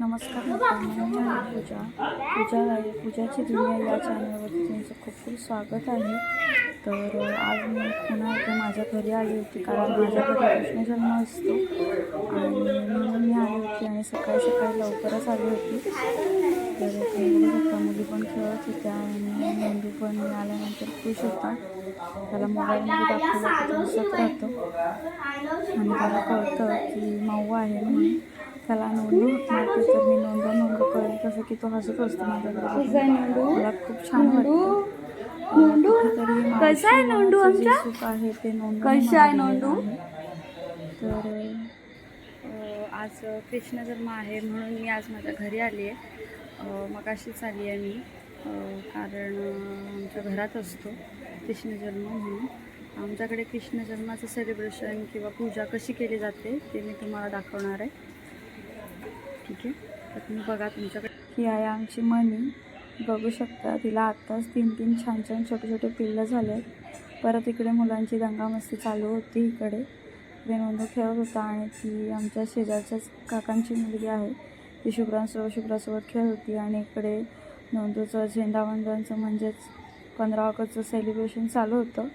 नमस्कार पूजा. पूजा आहे. पूजाची दुनिया या चॅनलवरती तुमचं खूप खूप स्वागत आहे. तर आज मी पुन्हा एकदा माझ्या घरी आली होती कारण माझ्या घरी कृष्णजन्म असतो. आणि म्हणून मी आली होती आणि सकाळी सकाळी लवकरच आली होती. तर मुली पण खेळत होत्या आणि मेंदू पण आल्यानंतर खुश होता त्याला मोबाईलमध्ये दाखवलं की तो राहतो. आणि त्याला कळतं की माऊ आहे म्हणून त्याला नोंदू. मारते तर मी नोंद नोंद करेल तसं की तो हसत असतो माझ्याकडे. मला खूप छान नोंदू? कसा आहे नोंदू आमचा? सुख आहे. ते नोंद कसा आहे नोंदू? तर आज कृष्ण जन्म आहे म्हणून मी आज माझ्या घरी आली आहे. मग अशीच आली आहे मी. कारण आमच्या घरात असतो कृष्ण जन्म म्हणून. आमच्याकडे कृष्ण जन्माचं सेलिब्रेशन किंवा पूजा कशी केली जाते ते मी तुम्हाला दाखवणार आहे. ठीक आहे तर तुम्ही बघा तुमच्याकडे ही आहे आमची मनी. बघू शकता तिला आत्ताच तीन तीन छान छान छोटे छोटे पिल्लं झाले परत इकडे मुलांची दंगामस्ती चालू होती इकडे. इकडे नोंदू खेळत होता आणि ती आमच्या शेजारच्याच काकांची मुलगी आहे. ती शुक्रांसोबत शुक्रासोबत खेळत होती आणि इकडे नोंदूचं झेंडावंदनचं म्हणजेच पंधरा ऑगस्टचं सेलिब्रेशन चालू होतं.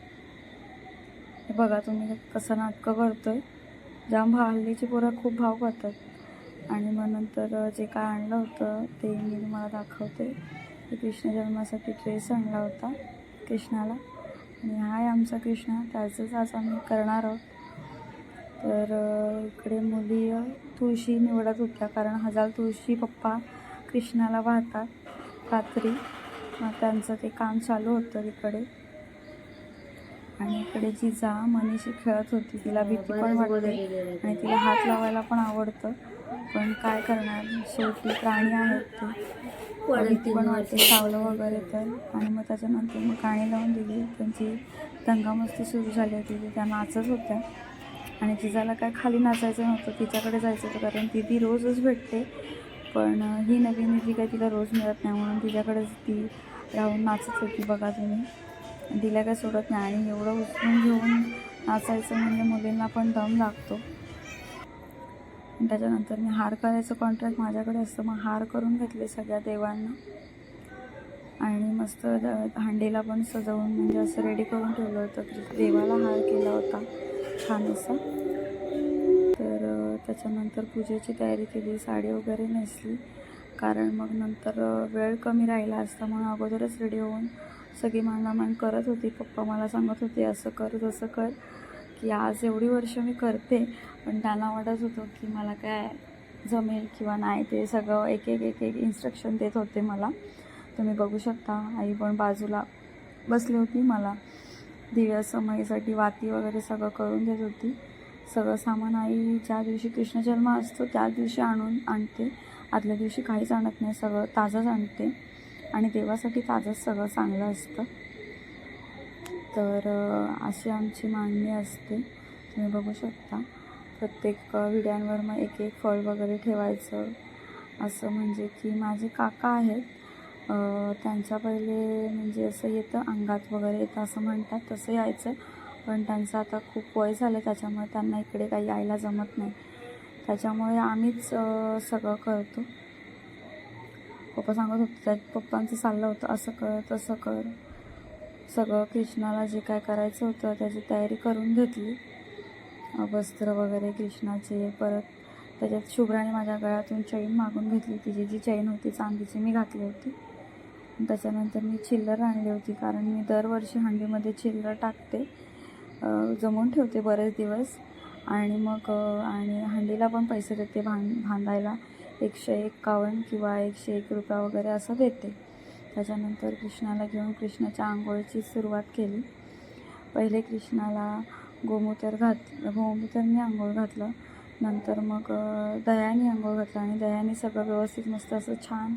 बघा तुम्ही कसं नाटकं करतोय. जाम भा हल्लीची पोरं खूप भाव करतात. आणि मग नंतर जे काय आणलं होतं ते मी तुम्हाला दाखवते. कृष्ण जन्मासाठी ड्रेस आणला होता कृष्णाला. आणि हा आहे आमचा कृष्ण त्याचंच आज आम्ही करणार आहोत. तर इकडे मुली तुळशी निवडत होत्या कारण हजार तुळशी पप्पा कृष्णाला वाहतात रात्री. मग त्यांचं ते काम चालू होतं तिकडे. आणि इकडे जिजा मनीषी खेळत होती तिला भीती पण वाटते आणि तिला हात लावायला पण आवडतं. पण काय करणार? शेवटी प्राणी आहेत ते. भीती पण वाटते सावलं वगैरे तर. आणि मग त्याच्यानंतर मग गाणी लावून दिली. त्यांची दंगामस्ती सुरू झाली होती. ती त्या नाचत होत्या. आणि जिजाला काय खाली नाचायचं नव्हतं. तिच्याकडे जायचं होतं. कारण ती ती रोजच भेटते. पण ही नवीन जी काय तिला रोज मिळत नाही. म्हणून तिच्याकडेच ती राहून नाचत होती. बघा तुम्ही. तिला काय सोडत नाही. आणि एवढं उचलून घेऊन नाचायचं म्हणजे मुलींना पण दम लागतो. आणि त्याच्यानंतर मी हार करायचं कॉन्ट्रॅक्ट माझ्याकडे असतं मग हार करून घेतले सगळ्या देवांना. आणि मस्त द- हांडीला पण सजवून म्हणजे असं रेडी करून ठेवलं होतं देवाला हार केला होता छान असा. तर त्याच्यानंतर पूजेची तयारी केली साडी वगैरे नेसली. कारण मग नंतर वेळ कमी राहिला असता म्हणून अगोदरच रेडी होऊन सगळी मांडामांड करत होती. पप्पा मला सांगत होते असं कर तसं कर की आज एवढी वर्ष मी करते पण त्यांना वाटत होतं की मला काय जमेल किंवा नाही ते सगळं एक एक एक एक इन्स्ट्रक्शन देत होते मला. तुम्ही बघू शकता आई पण बाजूला बसली होती मला. दिव्या समयीसाठी वाती वगैरे सगळं करून देत होती. सगळं सामान आई ज्या दिवशी कृष्णजन्म असतो त्या दिवशी आणून आणते. आदल्या दिवशी काहीच आणत नाही सगळं ताजंच आणते. आणि देवासाठी ताजंच सगळं चांगलं असतं. तर अशी आमची मांडणी असते. तुम्ही बघू शकता. प्रत्येक विड्यांवर मग एक एक फळ वगैरे ठेवायचं. असं म्हणजे की माझे काका आहेत. त्यांच्या पहिले म्हणजे असं येतं अंगात वगैरे येतं असं म्हणतात तसं यायचं. पण त्यांचं आता खूप वय झालं त्याच्यामुळे त्यांना इकडे काही यायला जमत नाही. त्याच्यामुळे आम्हीच सगळं करतो. पप्पा सांगत होते त्यात पप्पांचं चाललं होतं असं कर तसं कर. सगळं कृष्णाला जे काय करायचं होतं त्याची तयारी करून घेतली. वस्त्र वगैरे कृष्णाचे परत त्याच्यात शुभ्राने माझ्या गळ्यातून चैन मागून घेतली तिची जी चैन होती चांदीची मी घातली होती. त्याच्यानंतर मी चिल्लर आणली होती कारण मी दरवर्षी हंडीमध्ये चिल्लर टाकते जमून ठेवते बरेच दिवस. आणि मग आणि हंडीला पण पैसे देते भां भांडायला एकशे एक्कावन्न किंवा एकशे एक रुपया वगैरे असं देते. त्याच्यानंतर कृष्णाला घेऊन कृष्णाच्या आंघोळीची सुरुवात केली. पहिले कृष्णाला गोमूत्र घात गोमूत्राने आंघोळ घातलं. नंतर मग दह्याने आंघोळ घातलं आणि दह्याने सगळं व्यवस्थित मस्त असं छान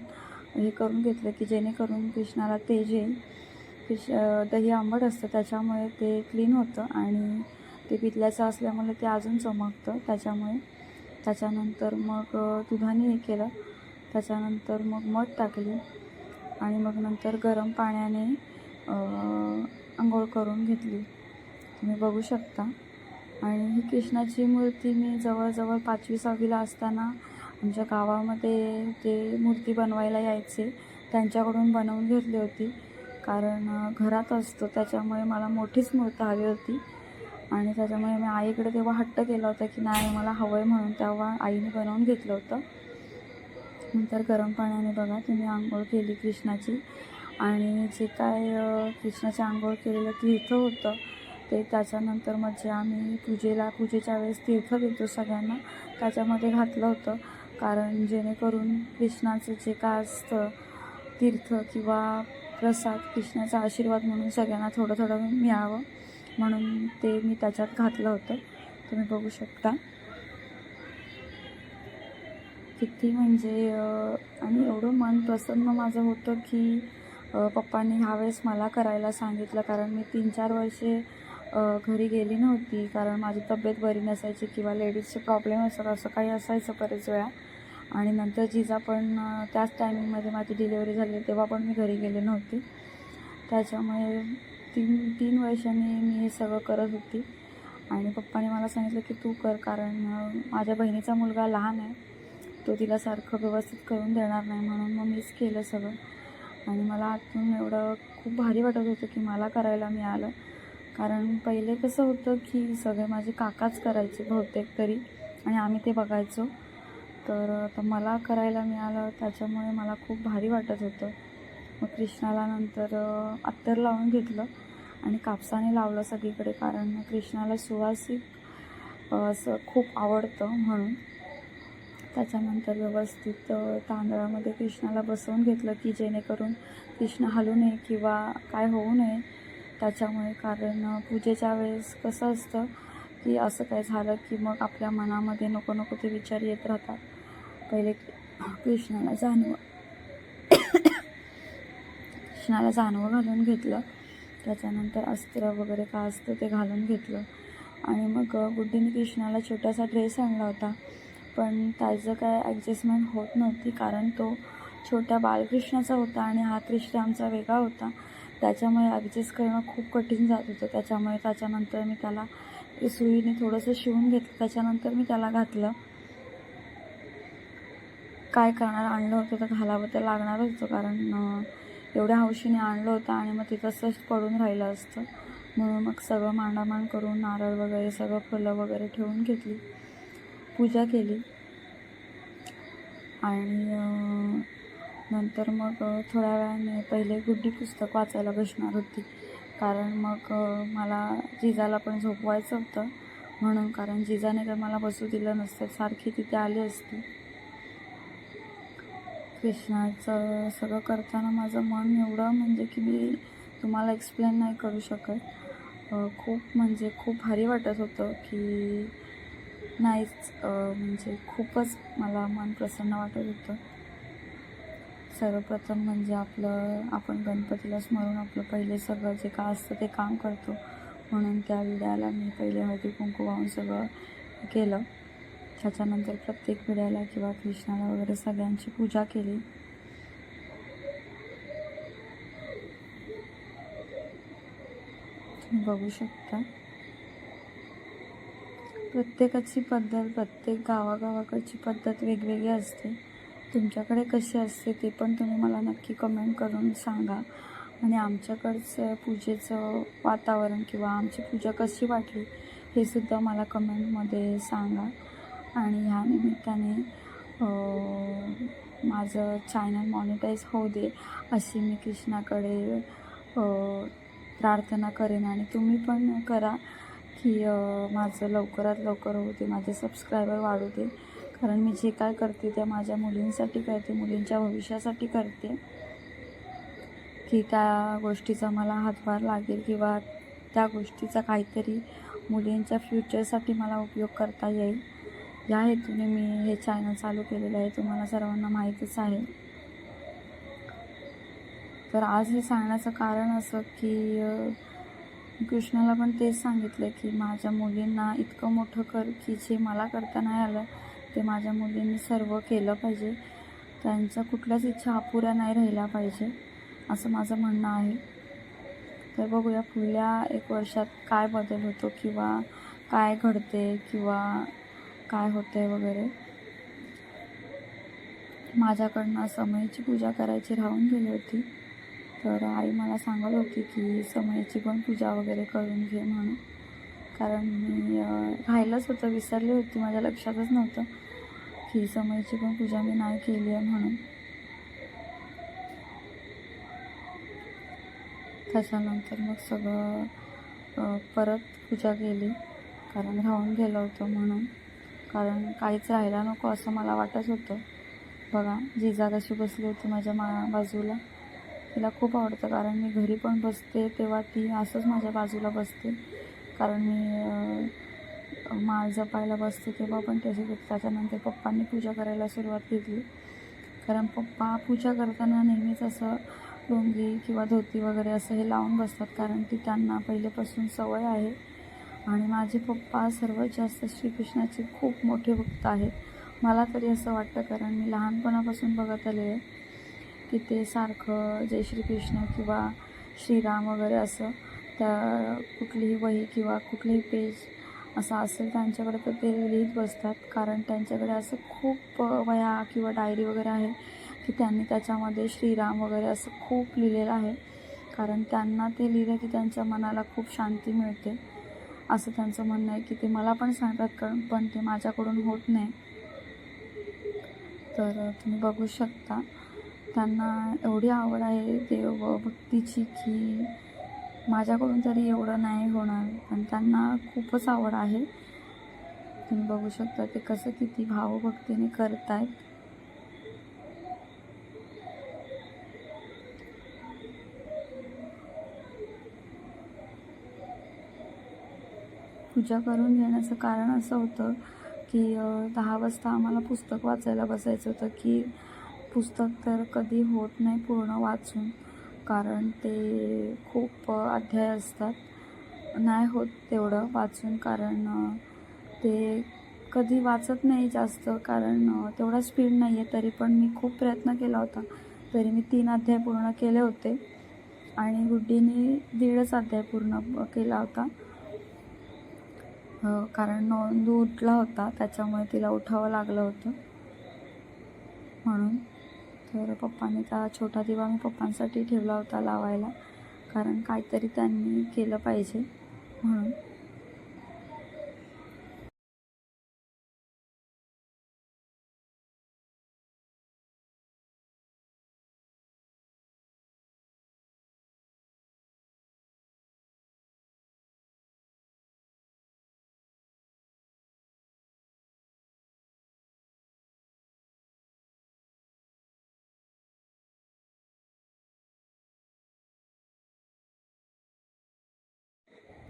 हे करून घेतलं की जेणेकरून कृष्णाला तेज येईल. कृष्ण दही आंबट असतं त्याच्यामुळे ते क्लीन होतं आणि ते पितल्याचं असल्यामुळे ते अजून चमकतं. त्याच्यामुळे त्याच्यानंतर मग दुधाने हे केलं. त्याच्यानंतर मग मध टाकली आणि मग नंतर गरम पाण्याने आंघोळ करून घेतली. तुम्ही बघू शकता. आणि ही कृष्णाची मूर्ती मी जवळजवळ पाचवी सहावीला असताना आमच्या गावामध्ये ते मूर्ती बनवायला यायचे. त्यांच्याकडून बनवून घेतली होती. कारण घरात असतो. त्याच्यामुळे मला मोठीच मूर्त हवी होती. आणि त्याच्यामुळे मी आईकडे तेव्हा हट्ट केला होता की नाही मला हवं आहे म्हणून. तेव्हा आईने बनवून घेतलं होतं. नंतर गरम पाण्याने बघा तिने आंघोळ केली कृष्णाची. आणि जे काय कृष्णाची आंघोळ केलेलं तीर्थ होतं ते त्याच्यानंतर मग जे आम्ही पूजेला पूजेच्या वेळेस तीर्थ देतो सगळ्यांना त्याच्यामध्ये घातलं होतं. कारण जेणेकरून कृष्णाचं जे काय असतं तीर्थ किंवा प्रसाद कृष्णाचा आशीर्वाद म्हणून सगळ्यांना थोडं थोडं मिळावं. म्हणून ते मी त्याच्यात घातलं होतं. तुम्ही बघू शकता. किती म्हणजे आणि एवढं मन प्रसन्न माझं होतं की पप्पांनी ह्यावेळेस मला करायला सांगितलं. कारण मी तीन चार वर्षे घरी गेली नव्हती. कारण माझी तब्येत बरी नसायची किंवा लेडीजचे प्रॉब्लेम असतात असं काही असायचं बरेच वेळा. आणि नंतर जिजा पण त्याच टायमिंगमध्ये माझी डिलेवरी झाली तेव्हा पण मी घरी गेले नव्हते. त्याच्यामुळे तीन तीन वर्षांनी मी हे सगळं करत होती. आणि पप्पाने मला सांगितलं की तू कर कारण माझ्या बहिणीचा मुलगा लहान आहे. तो तिला सारखं व्यवस्थित करून देणार नाही म्हणून मग मीच केलं सगळं. आणि मला आतून एवढं खूप भारी वाटत होतं की मला करायला मिळालं. कारण पहिले कसं होतं की सगळे माझे काकाच करायचे बहुतेक तरी आणि आम्ही ते बघायचो. तर आता मला करायला मिळालं त्याच्यामुळे मला खूप भारी वाटत होतं. मग कृष्णाला नंतर अत्तर लावून घेतलं आणि कापसाने लावलं सगळीकडे कारण कृष्णाला सुवासिक असं खूप आवडतं म्हणून. त्याच्यानंतर व्यवस्थित तांदळामध्ये कृष्णाला बसवून घेतलं की जेणेकरून कृष्ण हलू नये किंवा काय होऊ नये. त्याच्यामुळे कारण पूजेच्या वेळेस कसं असतं की असं काय झालं की मग आपल्या मनामध्ये नको नको ते विचार येत राहतात. पहिले कृष्णाला जानवं कृष्णाला जाणवं घालून घेतलं. त्याच्यानंतर अस्त्र वगैरे का असतं ते घालून घेतलं. आणि मग गुड्डीने कृष्णाला छोटासा ड्रेस आणला होता. पण त्याचं काय ॲडजस्टमेंट होत नव्हती कारण तो छोट्या बालकृष्णाचा होता आणि हा कृष्ण आमचा वेगळा होता. त्याच्यामुळे ॲडजस्ट करणं खूप कठीण जात होतं. त्याच्यामुळे त्याच्यानंतर मी त्याला सुईने थोडंसं शिवून घेतलं. त्याच्यानंतर मी त्याला घातलं. काय करणार? आणलं होतं तर घालावं तर लागणारच होतं कारण एवढ्या हौशीने आणलं होतं आणि मग ते तसंच पडून राहिलं असतं. म्हणून मग सगळं मांडामांड करून नारळ वगैरे सगळं फुलं वगैरे ठेवून घेतली. पूजा केली. आणि नंतर मग थोड्या वेळाने पहिले गुड्डी पुस्तक वाचायला बसणार होती. कारण मग मला जिजाला पण झोपवायचं होतं. म्हणून कारण जिजाने तर मला बसू दिलं नसतं सारखी तिथे आली असती. कृष्णाचं सगळं करताना माझं मन एवढं म्हणजे की मी तुम्हाला एक्सप्लेन नाही करू शकत. खूप म्हणजे खूप भारी वाटत होतं की नाहीच म्हणजे खूपच मला मन प्रसन्न वाटत होतं. सर्वप्रथम म्हणजे आपलं आपण गणपतीला स्मरून आपलं पहिले सगळं जे का असतं ते काम करतो. म्हणून त्या विड्याला मी पहिले हळदी कुंकू वाहून सगळं केलं. त्याच्यानंतर प्रत्येक विड्याला किंवा कृष्णाला वगैरे सगळ्यांची पूजा केली. तुम्ही बघू शकता. प्रत्येकाची पद्धत प्रत्येक गावागावाकडची पद्धत वेगवेगळी असते. तुमच्याकडे कशी असते ते पण तुम्ही मला नक्की कमेंट करून सांगा. आणि आमच्याकडचं पूजेचं वातावरण किंवा आमची पूजा कशी वाटली हे सुद्धा मला कमेंटमध्ये सांगा. आणि ह्या निमित्ताने माझं चॅनल मॉनिटाईज होऊ दे अशी मी कृष्णाकडे प्रार्थना करेन. आणि तुम्ही पण करा की माझं लवकरात लवकर होऊ दे माझे सबस्क्रायबर वाढू दे. कारण मी जे काय करते ते माझ्या मुलींसाठी करते मुलींच्या भविष्यासाठी करते. की त्या गोष्टीचा मला हातभार लागेल किंवा त्या गोष्टीचा काहीतरी मुलींच्या फ्युचरसाठी मला उपयोग करता येईल. या हेतूने मी हे चॅनल चालू केलेलं आहे. तुम्हाला सर्वांना माहीतच आहे. तर आज हे सांगण्याचं कारण असं की कृष्णाला पण तेच सांगितलं की माझ्या मुलींना इतकं मोठं कर की जे मला करता नाही आलं ते माझ्या मुलींनी सर्व केलं पाहिजे. त्यांच्या कुठल्याच इच्छा अपुऱ्या नाही राहिल्या पाहिजे असं माझं म्हणणं आहे. तर बघूया पुढल्या एक वर्षात काय बदल होतो किंवा काय घडते किंवा काय होते वगैरे. माझ्याकडनं समयीची पूजा करायची राहून गेली होती. तर आई मला सांगत होती की समयची पण पूजा वगैरे करून घे म्हणून. कारण मी अं, राहिलंच होतं विसरली होती माझ्या लक्षातच नव्हतं की समयची पण पूजा मी नाही केली आहे म्हणून. त्याच्यानंतर मग सगळं परत पूजा केली कारण राहून गेलं होतं म्हणून. कारण काहीच राहायला नको असं मला वाटत होतं. बघा जिजा कशी बसली होती माझ्या मा बाजूला. तिला खूप आवडतं कारण मी घरी पण बसते तेव्हा ती असंच माझ्या बाजूला बसते. कारण मी माझं माळ जपायला बसते तेव्हा पण तशी होती त्याच्यानंतर पप्पांनी पूजा करायला सुरुवात केली. कारण पप्पा पूजा करताना नेहमीच असं लुंगी किंवा धोती वगैरे असं हे लावून बसतात. कारण ती त्यांना पहिलेपासून सवय आहे. आणि माझे पप्पा सर्वात जास्त श्रीकृष्णाचे खूप मोठे भक्त आहेत. मला तरी असं वाटतं कारण मी लहानपणापासून बघत आले आहे की ते सारखं जय श्रीकृष्ण किंवा श्रीराम वगैरे असं त्या कुठलीही वही किंवा कुठलीही पेज असं असेल त्यांच्याकडे तर ते लिहित बसतात. कारण त्यांच्याकडे असं खूप वया किंवा डायरी वगैरे आहे की त्यांनी त्याच्यामध्ये श्रीराम वगैरे असं खूप लिहिलेलं आहे. कारण त्यांना ते लिहिलं की त्यांच्या मनाला खूप शांती मिळते. असं त्यांचं म्हणणं आहे की ते मला पण सांगतात कारण पण ते माझ्याकडून होत नाही. तर तुम्ही बघू शकता. त्यांना एवढी आवड आहे देव भक्तीची की माझ्याकडून तरी एवढं नाही होणार. पण त्यांना खूपच आवड आहे. तुम्ही बघू शकता ते कसं किती भावभक्तीने करतायत. पूजा करून घेण्याचं कारण असं होतं की दहा वाजता आम्हाला पुस्तक वाचायला बसायचं होतं की पुस्तक तर कधी होत नाही पूर्ण वाचून. कारण ते खूप अध्याय असतात. नाही होत तेवढं वाचून कारण ते कधी वाचत नाही जास्त कारण तेवढा स्पीड नाही आहे तरी पण मी खूप प्रयत्न केला होता. तरी मी तीन अध्याय पूर्ण केले होते. आणि गुड्डीने दीडच अध्याय पूर्ण केला होता. कारण नोंदू उठला होता. त्याच्यामुळे तिला उठावं लागलं होतं. म्हणून तर पप्पांनी त्या छोटा दिवा मी पप्पांसाठी ठेवला होता लावायला. कारण काहीतरी त्यांनी केलं पाहिजे म्हणून.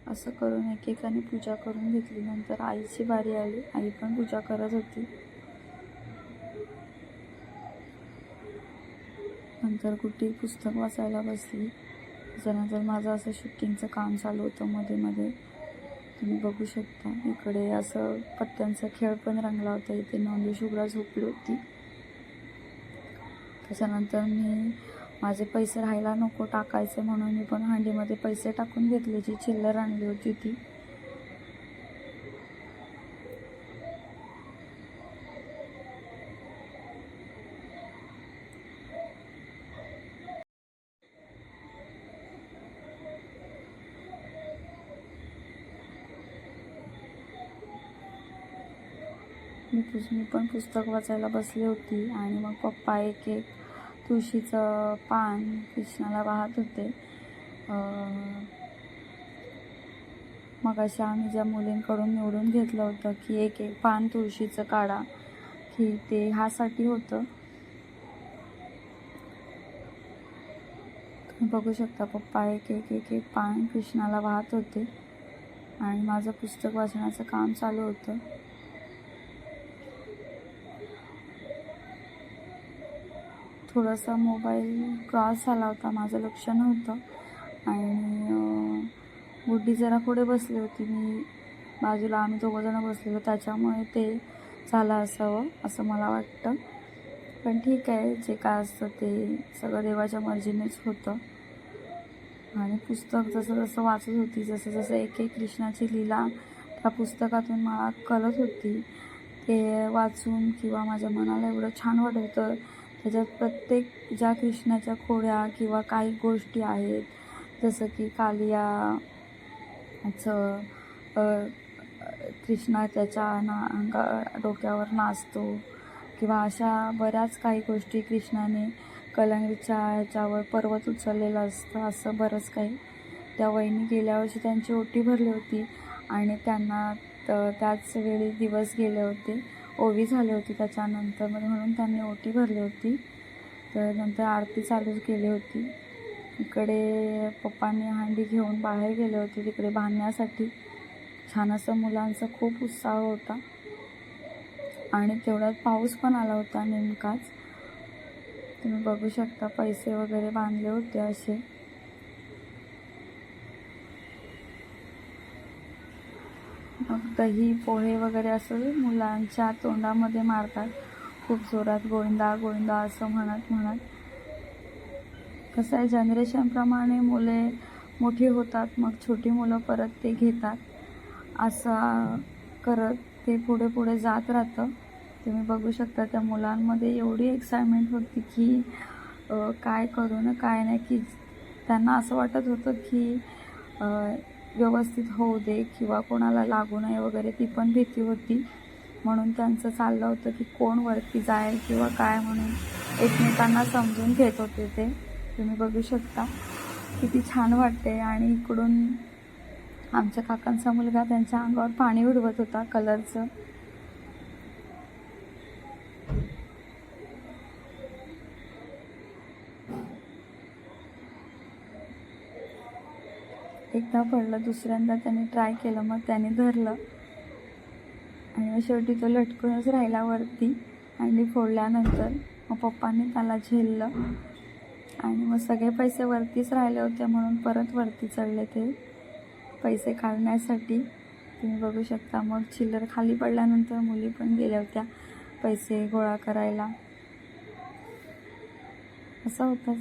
असं करून एकेकाने पूजा करून घेतली. नंतर आईची बारी आली. आई पण पूजा करत होती. नंतर कुठे पुस्तक वाचायला बसली. त्याच्यानंतर माझं असं शूटिंगचं काम चालू होतं मध्ये मध्ये तुम्ही बघू शकता. इकडे असं पत्त्यांचा खेळ पण रंगला होता. इथे नोंदी शुभ्रा झोपली होती. त्याच्यानंतर मी माझे पैसे राहायला नको टाकायचे म्हणून मी पण हंडीमध्ये पैसे टाकून घेतले जी चिल्लर आणली होती ती. मी पुस मी पण पुस्तक वाचायला बसली होती आणि मग पप्पा एक एक तुळशीचं पान कृष्णाला वाहत होते. मग अशा आम्ही ज्या मुलींकडून निवडून घेतलं होतं की एक एक पान तुळशीचं काढा की ते ह्यासाठी होतं. तुम्ही बघू शकता पप्पा एक एक एक एक पान कृष्णाला वाहत होते आणि माझं पुस्तक वाचण्याचं काम चालू होतं. थोडासा मोबाईल क्रॉस झाला होता माझं लक्ष नव्हतं. आणि गुड्डी जरा पुढे बसली होती. मी बाजूला आम्ही दोघंजणं बसलेलो. त्याच्यामुळे ते झालं असावं असं मला वाटतं. पण ठीक आहे जे काय असतं ते सगळं देवाच्या मर्जीनेच होतं. आणि पुस्तक जसं जसं वाचत होती जसं जसं एक एक कृष्णाची लीला त्या पुस्तकातून मला कळत होती ते वाचून किंवा माझ्या मनाला एवढं छान वाटत होतं. त्याच्यात प्रत्येक ज्या कृष्णाच्या खोड्या किंवा काही गोष्टी आहेत जसं की कालियाचं कृष्णा त्याच्या ना अंगा डोक्यावर नाचतो किंवा अशा बऱ्याच काही गोष्टी कृष्णाने कलंगीच्या ह्याच्यावर पर्वत उचललेलं असतं असं बरंच काही त्या वहिनी गेल्या वर्षी त्यांची ओटी भरली होती आणि त्यांना त्याच वेळी दिवस गेले होते. ओवी झाली होती त्याच्यानंतर. मग म्हणून त्यांनी ओटी भरली होती. तर नंतर आरती चालू केली होती. इकडे पप्पांनी हांडी घेऊन बाहेर गेले होते तिकडे बांधण्यासाठी. छान असं मुलांचा खूप उत्साह होता. आणि तेवढ्यात पाऊस पण आला होता नेमकाच. तुम्ही बघू शकता पैसे वगैरे बांधले होते असे. दही पोहे वगैरे असं मुलांच्या तोंडामध्ये मारतात. खूप जोरात गोविंदा गोविंदा असं म्हणत म्हणत. कसं आहे जनरेशनप्रमाणे मुले मोठी होतात मग छोटी मुलं परत ते घेतात. असं करत ते पुढे पुढे जात राहतं. तुम्ही बघू शकता त्या मुलांमध्ये एवढी एक्साइटमेंट होती की काय करू ना काय नाही की त्यांना असं वाटत होतं की व्यवस्थित होऊ दे किंवा कोणाला लागू नये वगैरे ती पण भीती होती. म्हणून त्यांचं चाललं होतं की कोण वरती जाईल किंवा काय म्हणून एकमेकांना समजून घेत होते ते. तुम्ही बघू शकता. किती छान वाटते आणि इकडून आमच्या काकांचा मुलगा त्यांच्या अंगावर पाणी उडवत होता कलरचं एकदा पडलं दुसऱ्यांदा त्याने ट्राय केलं मग त्याने धरलं. आणि शेवटी तो लटकूनच राहिला वरती आणि फोडल्यानंतर मग पप्पांनी त्याला झेललं. आणि मग सगळे पैसे वरतीच राहिले होते म्हणून परत वरती चढले ते पैसे काढण्यासाठी. तुम्ही बघू शकता मग चिल्लर खाली पडल्यानंतर मुली पण गेल्या होत्या पैसे गोळा करायला. असं होतं.